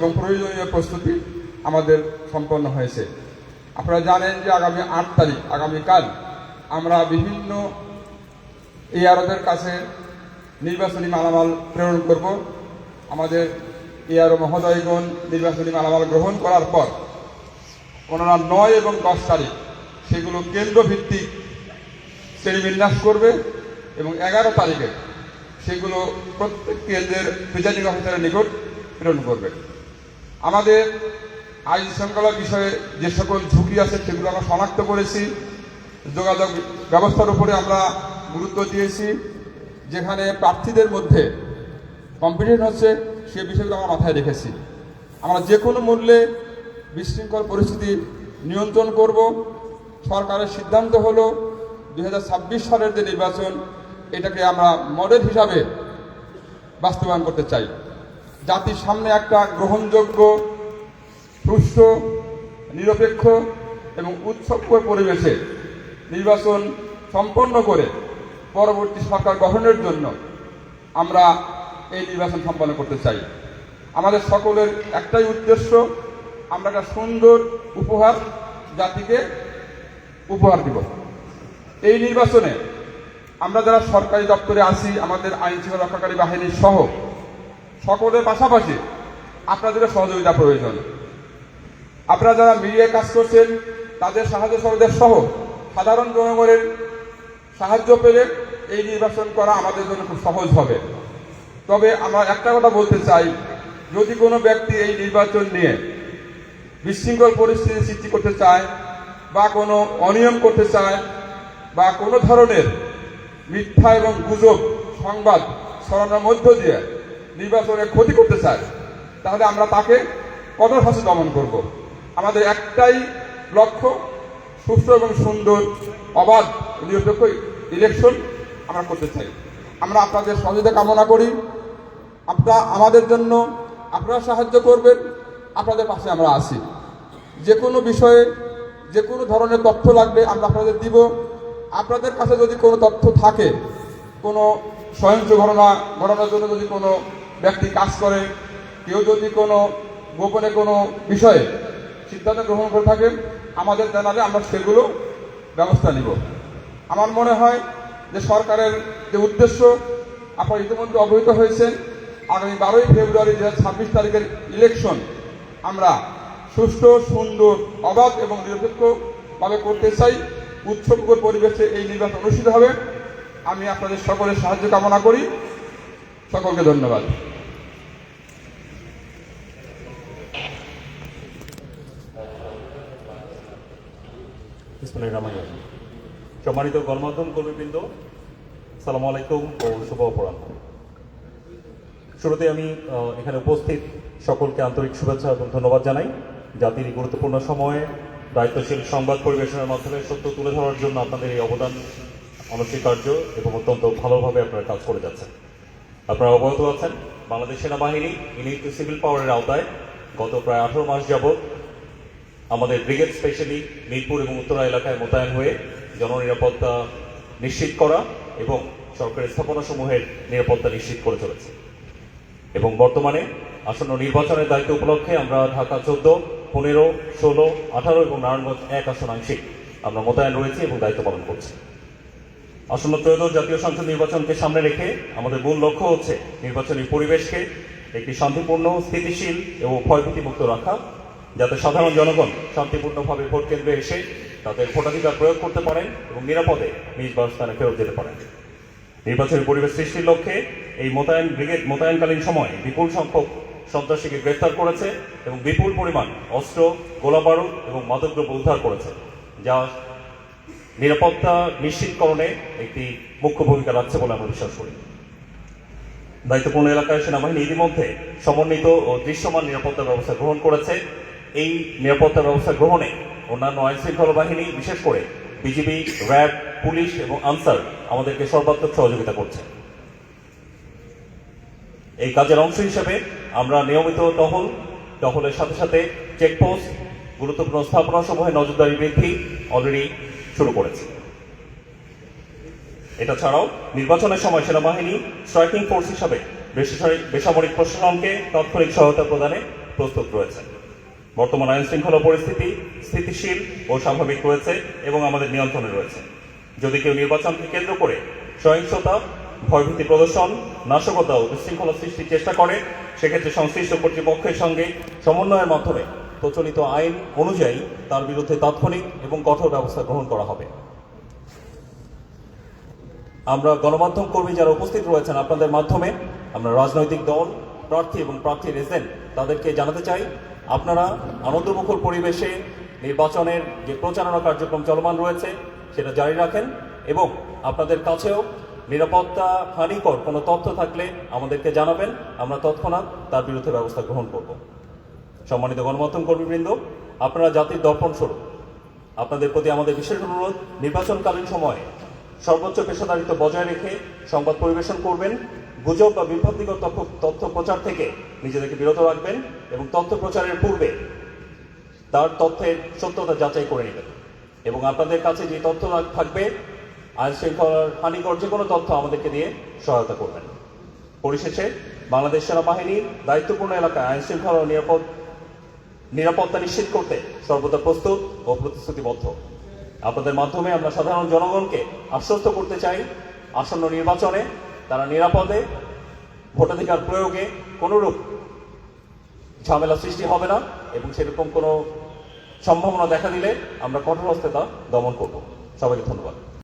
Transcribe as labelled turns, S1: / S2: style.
S1: এবং প্রয়োজনীয় প্রস্তুতি আমাদের সম্পন্ন হয়েছে। আপনারা জানেন যে আগামী আট তারিখ, আগামীকাল আমরা বিভিন্ন এআরওদের কাছে নির্বাচনী মালামাল প্রেরণ করব। আমাদের এআরও মহোদয়গণ নির্বাচনী মালামাল গ্রহণ করার পর ওনারা নয় এবং দশ তারিখ সেগুলো কেন্দ্রভিত্তিক শ্রেণীবিন্যাস করবে এবং এগারো তারিখে সেগুলো প্রত্যেক কেন্দ্রের প্রিজাইডিং অফিসারের নিকট প্রেরণ করবে। আমাদের আইন শৃঙ্খলা বিষয়ে যে সকল ঝুঁকি আছে সেগুলো আমরা শনাক্ত করেছি। যোগাযোগ ব্যবস্থার উপরে আমরা গুরুত্ব দিয়েছি। যেখানে প্রার্থীদের মধ্যে কম্পিটিশন হচ্ছে, সে বিষয়গুলো আমরা মাথায় রেখেছি। আমরা যে কোনো মূল্যে বিশৃঙ্খল পরিস্থিতি নিয়ন্ত্রণ করব। সরকারের সিদ্ধান্ত হলো দু হাজার ছাব্বিশ সালের যে নির্বাচন, এটাকে আমরা মডেল হিসাবে বাস্তবায়ন করতে চাই। জাতির সামনে একটা গ্রহণযোগ্য, সুষ্ঠু, নিরপেক্ষ এবং উৎসবকর পরিবেশে নির্বাচন সম্পন্ন করে পরবর্তী সরকার গঠনের জন্য আমরা এই নির্বাচন সম্পন্ন করতে চাই। আমাদের সকলের একটাই উদ্দেশ্য, আমরা একটা সুন্দর উপহার জাতিকে উপহার দিব। এই নির্বাচনে আমরা যারা সরকারি দপ্তরে আছি, আমাদের আইন শৃঙ্খলা রক্ষাকারী বাহিনী সহ সকলের পাশাপাশি আপনাদের সহযোগিতা প্রয়োজন। আপনারা যারা মিডিয়ায় কাজ করছেন, তাদের সাহায্য সহযোগিতা সহ সাধারণ জনগণের সাহায্য পেলে এই নির্বাচন করা আমাদের জন্য খুব সহজ হবে। তবে আমরা একটা কথা বলতে চাই, যদি কোনো ব্যক্তি এই নির্বাচন নিয়ে বিশৃঙ্খল পরিস্থিতি সৃষ্টি করতে চায় বা কোনো অনিয়ম করতে চায় বা কোনো ধরনের মিথ্যা এবং গুজব সংবাদ ছড়ানোর মধ্য দিয়ে নির্বাচনে ক্ষতি করতে চায়, তাহলে আমরা তাকে কঠোর ভাষে দমন করব। আমাদের একটাই লক্ষ্য সুষ্ঠু এবং সুন্দর অবাধ নিরপেক্ষ ইলেকশন আমরা করতে চাই। আমরা আপনাদের সহযোগিতা কামনা করি। আপনারা আমাদের জন্য আপনারা সাহায্য করবেন। আপনাদের পাশে আমরা আছি। যে কোনো বিষয়ে, যে কোনো ধরনের তথ্য লাগবে আমরা আপনাদের দিব। আপনাদের কাছে যদি কোনো তথ্য থাকে, কোনো সহিংস ঘটনা, ঘটানোর জন্য যদি কোনো ব্যক্তি কাজ করে, কেউ যদি কোনো গোপনে কোনো বিষয়ে সিদ্ধান্ত গ্রহণ করে থাকেন, আমাদের জানালে আমরা সেগুলো ব্যবস্থা নিব। আমার মনে হয় যে সরকারের যে উদ্দেশ্য, আপনারা ইতিমধ্যে অবহিত হয়েছেন, আগামী বারোই ফেব্রুয়ারি দু ছাব্বিশ তারিখের ইলেকশন আমরা সুষ্ঠু, সুন্দর, অবাধ এবং নিরপেক্ষভাবে করতে চাই। উৎসবকর পরিবেশে এই নির্বাচন অনুষ্ঠিত হবে। আমি আপনাদের সকলের সাহায্য কামনা করি। সকলকে ধন্যবাদ।
S2: রহমানির সম্মানিত গণমাধ্যম কর্মীবৃন্দ, সালাম আলাইকুম ও শুভ অপরাহ্ন। শুরুতে আমি এখানে উপস্থিত সকলকে আন্তরিক শুভেচ্ছা এবং ধন্যবাদ জানাই। জাতির গুরুত্বপূর্ণ সময়ে দায়িত্বশীল সংবাদ পরিবেশনের মাধ্যমে সত্য তুলে ধরার জন্য আপনাদের এই অবদান অনস্বীকার্য এবং অত্যন্ত ভালোভাবে আপনারা কাজ করে যাচ্ছেন। আপনারা অবগত আছেন, বাংলাদেশ সেনাবাহিনী ইউনিট সিভিল পাওয়ারের আওতায় গত প্রায় আঠারো মাস যাবৎ আমাদের ব্রিগেড স্পেশালি মিরপুর এবং উত্তরা এলাকায় মোতায়েন হয়ে জননিরাপত্তা নিশ্চিত করা এবং সরকারি স্থাপনাসমূহের নিরাপত্তা নিশ্চিত করে চলেছে। এবং বর্তমানে আসন্ন নির্বাচনের দায়িত্ব উপলক্ষে আমরা ঢাকা চোদ্দ, পনেরো, ষোলো, আঠারো এবং নারায়ণগঞ্জ এক আসন আংশিক আমরা মোতায়েন রয়েছি এবং দায়িত্ব পালন করছি। আসন্ন ত্রয়োদশ জাতীয় সংসদ নির্বাচনকে সামনে রেখে আমাদের মূল লক্ষ্য হচ্ছে নির্বাচনী পরিবেশকে একটি শান্তিপূর্ণ, স্থিতিশীল এবং ক্ষয়ক্ষতিমুক্ত রাখা যাতে সাধারণ জনগণ শান্তিপূর্ণভাবে ভোট কেন্দ্রে এসে তাদের ভোটাধিকার প্রয়োগ করতে পারেন এবং নিরাপদে নিজ বাসস্থানে ফেরত যেতে পারেন। নির্বাচনী পরিবেশ সৃষ্টির লক্ষ্যে এই মোতায়েন ব্রিগেড মোতায়েনকালীন সময় বিপুল সংখ্যক সন্ত্রাসীকে গ্রেফতার করেছে এবং বিপুল পরিমাণ অস্ত্র, গোলাবারুদ এবং মাদকদ্রব্য উদ্ধার করেছে, যা নিরাপত্তা নিশ্চিতকরণে একটি মুখ্য ভূমিকা রাখছে বলে আমরা বিশ্বাস করি। দায়িত্বপূর্ণ এলাকায় সেনাবাহিনী ইতিমধ্যে সমন্বিত ও দৃশ্যমান নিরাপত্তা ব্যবস্থা গ্রহণ করেছে। এই নিরাপত্তা ব্যবস্থা গ্রহণে অন্যান্য আইন শৃঙ্খলা বাহিনী, বিশেষ করে বিজিবি, র্যাব, পুলিশ এবং আনসার আমাদেরকে সর্বাত্মক সহযোগিতা করছে। এই কাজের অংশ হিসেবে আমরা নিয়মিত টহল, টহলের সাথে সাথে চেকপোস্ট, গুরুত্বপূর্ণ স্থাপনা সমূহে নজরদারি বৃদ্ধি অলরেডি শুরু করেছে। এটা ছাড়াও নির্বাচনের সময় সেনাবাহিনী স্ট্রাইকিং ফোর্স হিসাবে বেসামরিক প্রশাসনকে তাৎক্ষণিক সহায়তা প্রদানে প্রস্তুত রয়েছে। বর্তমান আইন শৃঙ্খলা পরিস্থিতি স্থিতিশীল ও স্বাভাবিক রয়েছে এবং আমাদের নিয়ন্ত্রণে রয়েছে। যদি কেউ নির্বাচনকে কেন্দ্র করে সহিংসতা, ভয়ভীতি প্রদর্শন, নাশকতা ও বিশৃঙ্খলা সৃষ্টির চেষ্টা করে, সেক্ষেত্রে সংশ্লিষ্ট কর্তৃপক্ষের সঙ্গে সমন্বয়ের মাধ্যমে প্রচলিত আইন অনুযায়ী তার বিরুদ্ধে তাৎক্ষণিক এবং কঠোর ব্যবস্থা গ্রহণ করা হবে। আমরা গণমাধ্যম কর্মী যারা উপস্থিত রয়েছেন আপনাদের মাধ্যমে আমরা রাজনৈতিক দল, প্রার্থী এবং প্রার্থীর এজেন্ট তাদেরকে জানাতে চাই। আপনারা আনন্দমুখর পরিবেশে নির্বাচনের যে প্রচারণা কার্যক্রম চলমান রয়েছে, সেটা জারি রাখেন এবং আপনাদের কাছেও নিরাপত্তা হানিকর কোনো তথ্য থাকলে আমাদেরকে জানাবেন। আমরা তৎক্ষণাৎ তার বিরুদ্ধে ব্যবস্থা গ্রহণ করব। সম্মানিত গণমাধ্যম কর্মীবৃন্দ, আপনারা জাতির দর্পণ স্বরূপ, আপনাদের প্রতি আমাদের বিশেষ অনুরোধ, নির্বাচনকালীন সময়ে সর্বোচ্চ পেশাদারিত্ব বজায় রেখে সংবাদ পরিবেশন করবেন। গুজব বা বিভ্রান্তিকর তথ্য- প্রচার থেকে নিজেদেরকে বিরত রাখবেন এবং তথ্য প্রচারের পূর্বে তার তথ্যের সত্যতা যাচাই করে নেবেন। এবং আপনাদের কাছে যে তথ্য থাকবে, আইন শৃঙ্খলার হানিকর যে কোনো তথ্য আমাদেরকে দিয়ে সহায়তা করবেন। পরিশেষে, বাংলাদেশ সেনাবাহিনীর দায়িত্বপূর্ণ এলাকায় আইন শৃঙ্খলা নিরাপদ, নিরাপত্তা নিশ্চিত করতে সর্বদা প্রস্তুত ও প্রতিশ্রুতিবদ্ধ। আপনাদের মাধ্যমে আমরা সাধারণ জনগণকে আশ্বস্ত করতে চাই, আসন্ন নির্বাচনে তারা নিরাপদে ভোটাধিকার প্রয়োগে কোনোরূপ ঝামেলা সৃষ্টি হবে না এবং সেরকম কোনো সম্ভাবনা দেখা দিলে আমরা কঠোর হস্তে তা দমন করব। সবাইকে ধন্যবাদ।